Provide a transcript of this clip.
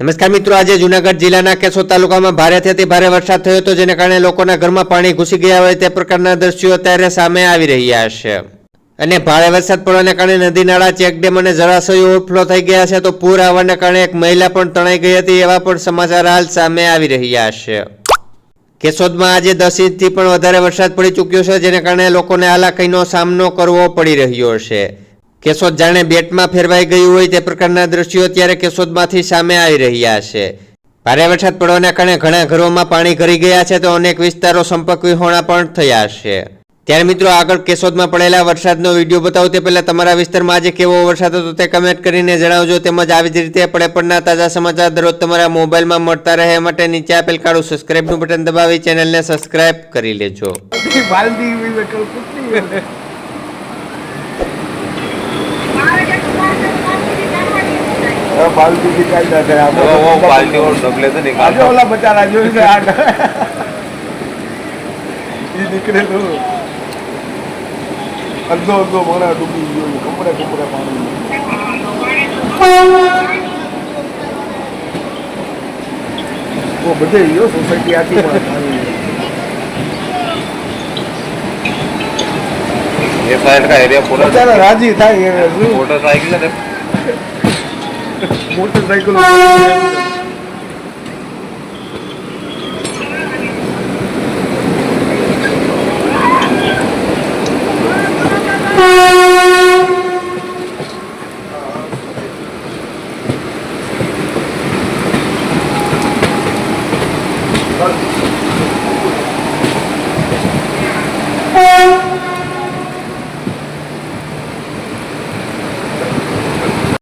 નમસ્કાર મિત્રો, આજે જુનાગઢ જિલ્લાના કેશોદ તાલુકામાં ભારેથી અતિ ભારે વરસાદ થયો હતો, જેને કારણે લોકોના ઘરમાં પાણી ઘૂસી ગયા હોય તે પ્રકારના દ્રશ્યો અત્યારે સામે આવી રહ્યા છે. અને ભારે વરસાદ પડવાને કારણે નદી, નાળા ચેકડેમ અને જળાશયો ઓવરફ્લો થઈ ગયા છે, તો પૂર આવવાને કારણે એક મહિલા પણ તણાઈ ગઈ હતી, એવા પણ સમાચાર હાલ સામે આવી રહ્યા છે. કેશોદમાં આજે દસ ઇંચથી પણ વધારે વરસાદ પડી ચૂક્યો છે, જેને કારણે લોકોને હાલાકીનો સામનો કરવો પડી રહ્યો છે. કેશોદ જાણે બેટમાં ફેરવાઈ ગયું હોય તે પ્રકારના દ્રશ્યો અત્યારે કેશોદમાંથી સામે આવી રહ્યા છે. ભારે વરસાદ પડવાના કારણે ઘણા ઘરોમાં પાણી ઘરી ગયા છે તો અનેક વિસ્તારો સંપર્ક વિહોણા પણ થયા છે. ત્યારે મિત્રો આગળ કેશોદમાં પડેલા વરસાદનો વીડિયો બતાવો તે પહેલાં તમારા વિસ્તારમાં આજે કેવો વરસાદ હતો તે કમેન્ટ કરીને જણાવજો તેમજ આવી જ રીતે પડે પડના તાજા સમાચાર દરરોજ તમારા મોબાઈલમાં મળતા રહે માટે નીચે આપેલ કાળું સબસ્ક્રાઇબનું બટન દબાવી ચેનલને સબસ્ક્રાઇબ કરી લેજો. बाल्टी निकाल ना गया वो वो बाल्टी और डबले से निकाल दो वाला बचा रहा जो इसे आट ये निकले तो अंदो अंदो मना डुबी यो कपड़े कपड़े पानी वो बदे यो सोसाइटी आती है ये साइड का एरिया पूरा राजी था ये मोटरसाइकिल もう一つ大工の。